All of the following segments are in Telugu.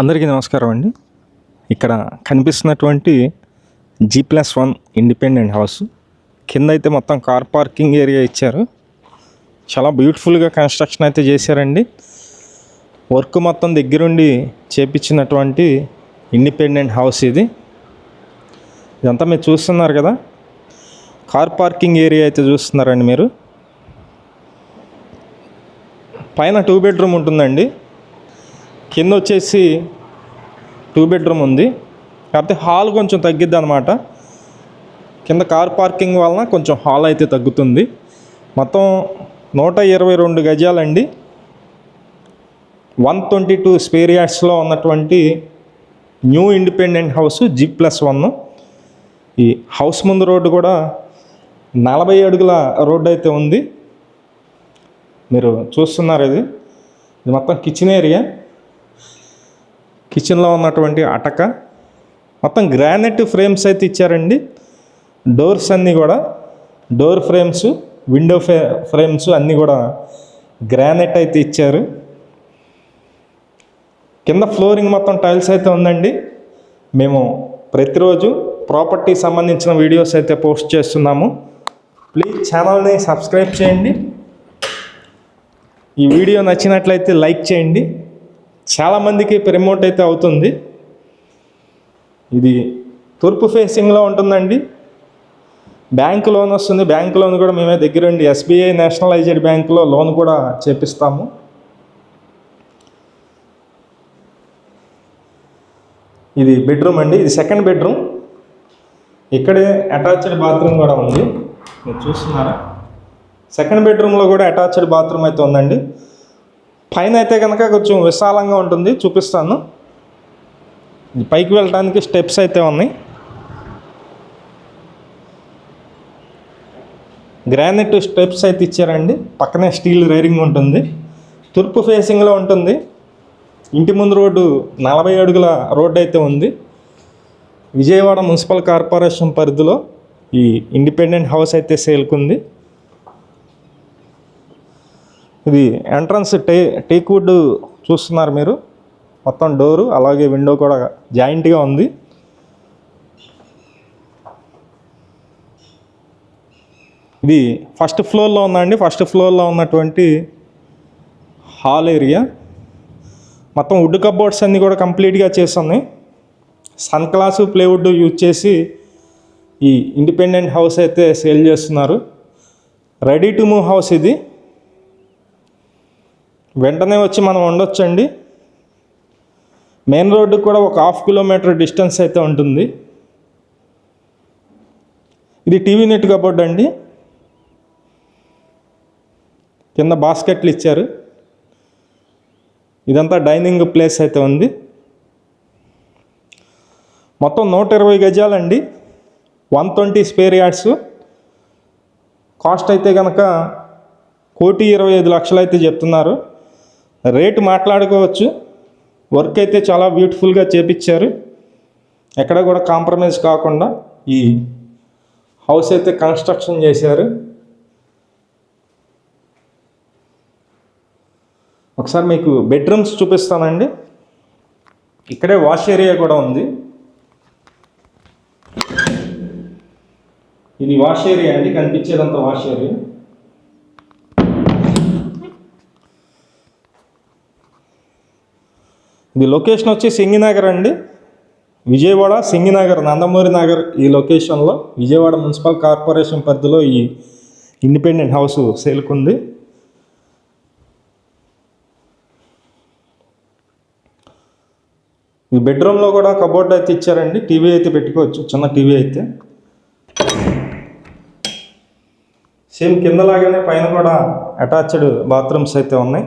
అందరికీ నమస్కారం అండి. ఇక్కడ కనిపిస్తున్నటువంటి G plus one independent house కింద అయితే మొత్తం కార్ పార్కింగ్ ఏరియా ఇచ్చారు. చాలా బ్యూటిఫుల్గా కన్స్ట్రక్షన్ అయితే చేశారండి. వర్క్ మొత్తం దగ్గరుండి చేపించినటువంటి ఇండిపెండెంట్ హౌస్ ఇది. ఇదంతా మీరు చూస్తున్నారు కదా. కార్ పార్కింగ్ ఏరియా అయితే చూస్తున్నారండి మీరు. పైన టూ బెడ్రూమ్ ఉంటుందండి. కింద వచ్చేసి టూ బెడ్రూమ్ ఉంది. కాకపోతే హాల్ కొంచెం తగ్గిద్ది అనమాట కింద కార్ పార్కింగ్ వలన కొంచెం హాల్ అయితే తగ్గుతుంది. మొత్తం నూట ఇరవై రెండు గజాలండి. వన్ ట్వంటీ టూ స్పేర్ యార్డ్స్లో ఉన్నటువంటి new independent house G plus one. ఈ హౌస్ ముందు రోడ్డు కూడా నలభై అడుగుల రోడ్డు అయితే ఉంది. మీరు చూస్తున్నారు ఇది. ఇది మొత్తం కిచెన్ ఏరియా. కిచెన్లో ఉన్నటువంటి అటక. మొత్తం గ్రానైట్ ఫ్రేమ్స్ అయితే ఇచ్చారండి. డోర్స్ అన్నీ కూడా డోర్ ఫ్రేమ్స్ విండో ఫే ఫ్రేమ్స్ అన్నీ కూడా గ్రానైట్ అయితే ఇచ్చారు. కింద ఫ్లోరింగ్ మొత్తం టైల్స్ అయితే ఉందండి. మేము ప్రతిరోజు ప్రాపర్టీ సంబంధించిన వీడియోస్ అయితే పోస్ట్ చేస్తున్నాము. ప్లీజ్ ఛానల్ని సబ్స్క్రైబ్ చేయండి. ఈ వీడియో నచ్చినట్లయితే లైక్ చేయండి. చాలామందికి ప్రమోట్ అయితే అవుతుంది. ఇది తూర్పు ఫేసింగ్లో ఉంటుందండి. బ్యాంక్ లోన్ వస్తుంది. బ్యాంక్ లోన్ కూడా మేమే దగ్గరుండి ఎస్బీఐ నేషనలైజ్డ్ బ్యాంకులో లోన్ కూడా చేపిస్తాము. ఇది బెడ్రూమ్ అండి. ఇది సెకండ్ బెడ్రూమ్ ఇక్కడే అటాచ్డ్ బాత్రూమ్ కూడా ఉంది. మీరు చూస్తున్నారా? సెకండ్ బెడ్రూమ్లో కూడా అటాచ్డ్ బాత్రూమ్ అయితే ఉందండి. పైన అయితే కనుక కొంచెం విశాలంగా ఉంటుంది చూపిస్తాను. పైకి వెళ్ళడానికి స్టెప్స్ అయితే ఉన్నాయి. గ్రానైట్ స్టెప్స్ అయితే ఇచ్చారండి. పక్కనే స్టీల్ రైరింగ్ ఉంటుంది. తూర్పు ఫేసింగ్లో ఉంటుంది. ఇంటి ముందు రోడ్డు నలభై అడుగుల రోడ్డు అయితే ఉంది. విజయవాడ మున్సిపల్ కార్పొరేషన్ పరిధిలో ఈ ఇండిపెండెంట్ హౌస్ అయితే సేల్కుంది. ఇది ఎంట్రన్స్ టే టేక్ వుడ్ చూస్తున్నారు మీరు. మొత్తం డోరు అలాగే విండో కూడా జాయింట్గా ఉంది. ఇది ఫస్ట్ ఫ్లోర్లో ఉందండి. ఫస్ట్ ఫ్లోర్లో ఉన్నటువంటి హాల్ ఏరియా. మొత్తం వుడ్ కబోర్డ్స్ అన్నీ కూడా కంప్లీట్గా చేస్తున్నాయి. సన్ క్లాసు ప్లేవుడ్ యూజ్ చేసి ఈ ఇండిపెండెంట్ హౌస్ అయితే సేల్ చేస్తున్నారు. రెడీ టు మూవ్ హౌస్ ఇది. వెంటనే వచ్చి మనం ఉండొచ్చండి. మెయిన్ రోడ్డుకి కూడా ఒక హాఫ్ కిలోమీటర్ డిస్టెన్స్ అయితే ఉంటుంది. ఇది టీవీ నెట్ కబోర్డ్ అండి. కింద బాస్కెట్లు ఇచ్చారు. ఇదంతా డైనింగ్ ప్లేస్ అయితే ఉంది. మొత్తం నూట ఇరవై గజాలండి. One twenty square yards. Cost అయితే కనుక కోటి ఇరవై ఐదు లక్షలు అయితే చెప్తున్నారు. రేటు మాట్లాడుకోవచ్చు. వర్క్ అయితే చాలా బ్యూటిఫుల్గా చేపించారు. ఎక్కడ కూడా కాంప్రమైజ్ కాకుండా ఈ హౌస్ అయితే కన్స్ట్రక్షన్ చేశారు. ఒకసారి మీకు బెడ్రూమ్స్ చూపిస్తానండి. ఇక్కడే వాష్ ఏరియా కూడా ఉంది. ఇది వాష్ ఏరియా అండి కనిపించేదంతా వాష్ ఏరియా ఇది లొకేషన్ వచ్చి సింగినగర్ అండి. విజయవాడ సింగినగర్ నందమూరి నగర్ ఈ లొకేషన్లో విజయవాడ మున్సిపల్ కార్పొరేషన్ పరిధిలో ఈ ఇండిపెండెంట్ హౌస్ సేల్కుంది. ఈ బెడ్రూమ్లో కూడా కబోర్డ్ అయితే ఇచ్చారండి. టీవీ అయితే పెట్టుకోవచ్చు. చిన్న టీవీ అయితే. సేమ్ కిందలాగానే పైన కూడా అటాచ్డ్ బాత్రూమ్స్ అయితే ఉన్నాయి.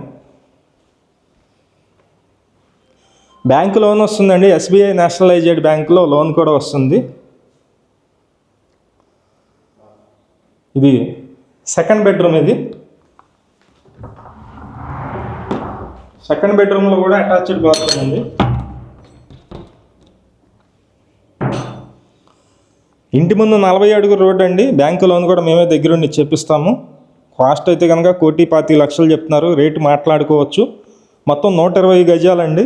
బ్యాంక్ లోన్ వస్తుందండి. ఎస్బీఐ నేషనలైజ్డ్ బ్యాంక్లో లోన్ కూడా వస్తుంది. ఇది సెకండ్ బెడ్రూమ్ ఇది. సెకండ్ బెడ్రూమ్లో కూడా అటాచ్డ్ బాత్రూమ్ ఉంది. ఇంటి ముందు నలభై అడుగు రోడ్ అండి. బ్యాంకు లోన్ కూడా మేమే దగ్గరుండి చెప్పిస్తాము. కాస్ట్ అయితే కనుక కోటి పాతి లక్షలు చెప్తున్నారు. రేటు మాట్లాడుకోవచ్చు. మొత్తం నూట ఇరవై గజాలండి.